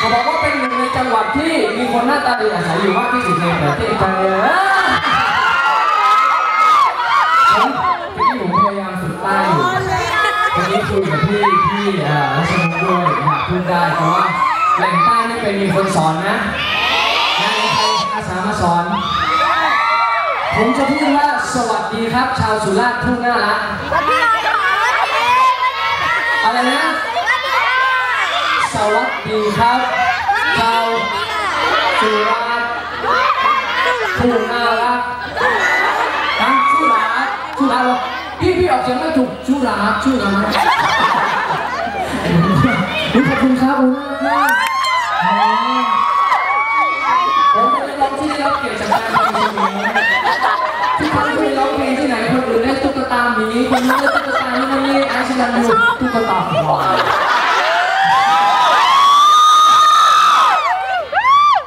ผมบอกว่าเป็นหนึ่งในจังหวัดที่มีคนหน้าตาดีอาศัยอยู่มากที่สุดในประเทศไทยผมที่ผมพยายามฝึกใต้อยู่วันนี้คุยกับพี่พี่เอ่อรัชนนท์ด้วยอยากพูดได้เพราะว่าแหล่งใต้นี่เป็นมีคนสอนนะงานใครอาสามาสอน ผมจะพูดว่าสวัสดีครับ ชาวสุราษฎร์ผู้น่ารักอะไรนะ วัสดีครับชาวสุราษฎร์ผู้น่ารักทั้งสุราษฎร์สุราษฎร์พี่พี่ออกเสียงไม่ถูกสุราษฎร์สุราษฎร์อุ๊ยขอบคุณครับคุณมากอ๋อผมไม่ได้ร้องที่นี่ร้องเก่งจากการทำเพลงนี้ทุกครั้งที่ร้องเพลงที่ไหนคนอื่นได้ตุ๊กตาหมีคนนี้ได้ตุ๊กตานี่นี่ไอ้ฉันดูตุ๊กตาควาย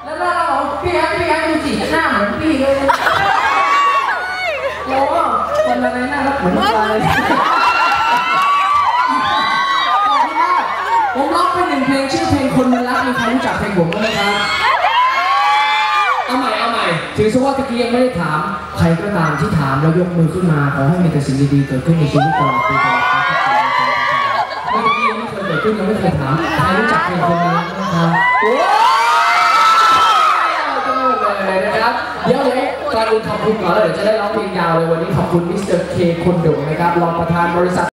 แล้วเราบอกพี่แอ๊พี่แอ๊ดู สิหน้าเหมือนพี่เลยโอ้คนอะไรหน้ารักเหมือนควายเลยขอบคุณมากผมร้องไปหนึ่งเพลงชื่อเพลงคนมันรักมีใครรู้จักเพลงผมบ้างไหมครับเอาใหม่เอาใหม่ถือซะว่าตะกี้ยังไม่ได้ถาม ใครก็ตามที่ถามแล้วยกมือขึ้นมาขอให้มีแต่สิ่งดีๆเกิดขึ้นในชีวิตตลอดปีตลอดไปเมื่อกี้ยังไม่เคยเกิดขึ้นยังไม่เคยถามใครรู้จักเพลงคนนี้นะครับโอ้ยจะไม่หมด เลยนะครับ เดี๋ยวเดี๋ยวก่อนอื่นขอบคุณก่อนแล้วเดี๋ยวจะได้ร้องเพลงยาวเลยวันนี้ขอบคุณมิสเตอร์เคคนเด่งนะครับรองประธานบริษัท